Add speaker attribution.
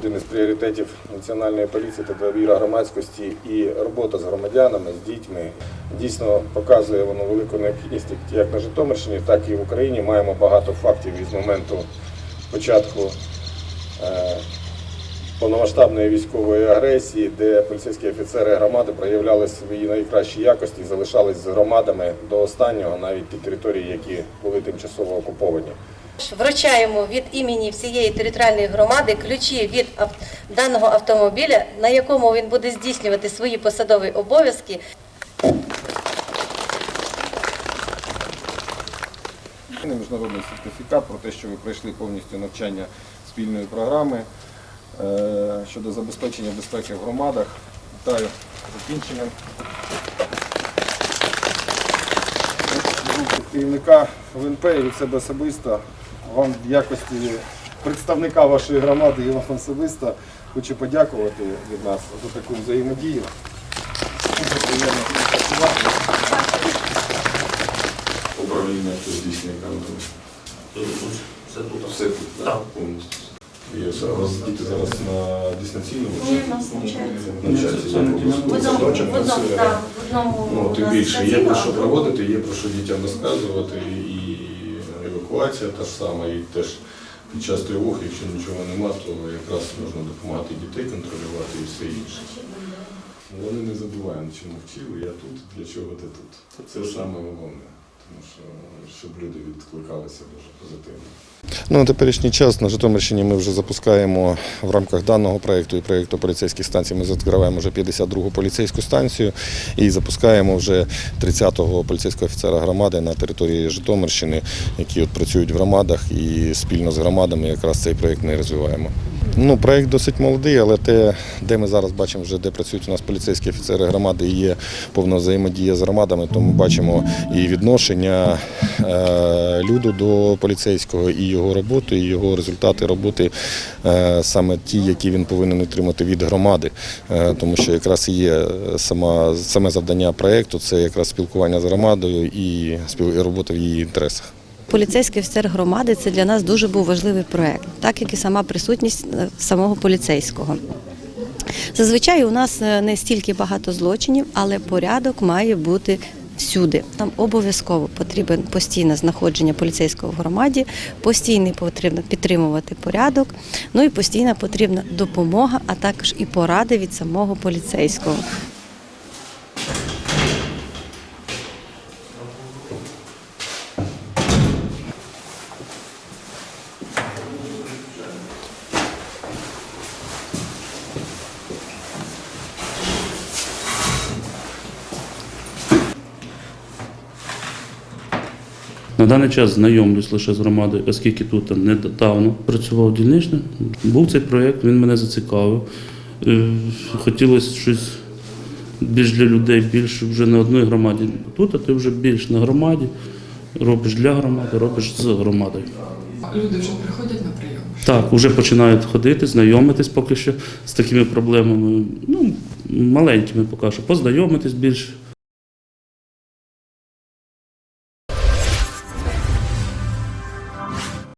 Speaker 1: Один із пріоритетів національної поліції це довіра громадськості і робота з громадянами, з дітьми. Дійсно показує воно велику необхідність як на Житомирщині, так і в Україні. Маємо багато фактів із моменту початку е, повномасштабної військової агресії, де поліцейські офіцери громади проявляли свої найкращі якості залишались з громадами до останнього, навіть ті території, які були тимчасово окуповані.
Speaker 2: Вручаємо від імені всієї територіальної громади ключі від даного автомобіля, на якому він буде здійснювати свої посадові обов'язки.
Speaker 1: Міжнародний сертифікат про те, що ви пройшли повністю навчання спільної програми е, щодо забезпечення безпеки в громадах. Вітаю закінченням. Керівника ВНП і від себе особисто вам в якості представника вашої громади і вам особисто хочу подякувати від нас за таку взаємодію. Дуже приємно працювати.
Speaker 3: управління, хто здійснює камеру.
Speaker 4: Це тут.
Speaker 3: Все тут, так? Повністю. Все, у вас діти зараз на дистанційному?
Speaker 2: Ні, в нас навчаються.
Speaker 3: Навчаються,
Speaker 4: Це не.
Speaker 2: В одному,
Speaker 3: садочок,
Speaker 2: в одному,
Speaker 3: все.
Speaker 2: так, в одному
Speaker 3: Ну,
Speaker 2: у
Speaker 3: тим
Speaker 2: нас
Speaker 3: більше, є про що проводити, є про що дітям розказувати, і евакуація та ж сама, і теж під час тривог, якщо нічого нема, то якраз можна допомагати дітей контролювати і все інше. Вони не забувають, чому вчили, я тут, для чого ти тут. Це саме головне, тому що щоб люди відкликалися дуже позитивно.
Speaker 1: Ну, на теперішній час на Житомирщині ми вже запускаємо в рамках даного проєкту і проєкту поліцейських станцій. Ми відкриваємо вже 52-гу поліцейську станцію і запускаємо вже 30-го поліцейського офіцера громади на території Житомирщини, які от працюють в громадах і спільно з громадами якраз цей проєкт ми розвиваємо. Ну, проєкт досить молодий, але те, де ми зараз бачимо, вже де працюють у нас поліцейські офіцери громади, і є повна взаємодія з громадами, то ми бачимо і відношення е, люду до поліцейського, і його роботу, і його результати роботи е, саме ті, які він повинен отримати від громади. Е, тому що якраз є сама, саме завдання проєкту це якраз спілкування з громадою і робота в її інтересах.
Speaker 5: Поліцейський офіцер громади це для нас дуже був важливий проект, так як і сама присутність е, самого поліцейського. Зазвичай у нас е, не стільки багато злочинів, але порядок має бути всюди. Нам обов'язково потрібен постійне знаходження поліцейського в громаді, постійно потрібно підтримувати порядок, ну і постійна потрібна допомога, а також і поради від самого поліцейського.
Speaker 4: На даний час знайомлюсь лише з громадою, оскільки тут недавно працював дільничним. Був цей проєкт, він мене зацікавив. Е, Хотілося щось більш для людей, більш вже не одної громаді. Тут а ти вже більш на громаді, робиш для громади, робиш з громадою.
Speaker 6: Люди вже приходять на прийом.
Speaker 4: Так, вже починають ходити, знайомитись поки що з такими проблемами. Ну, маленькими поки що, познайомитись більш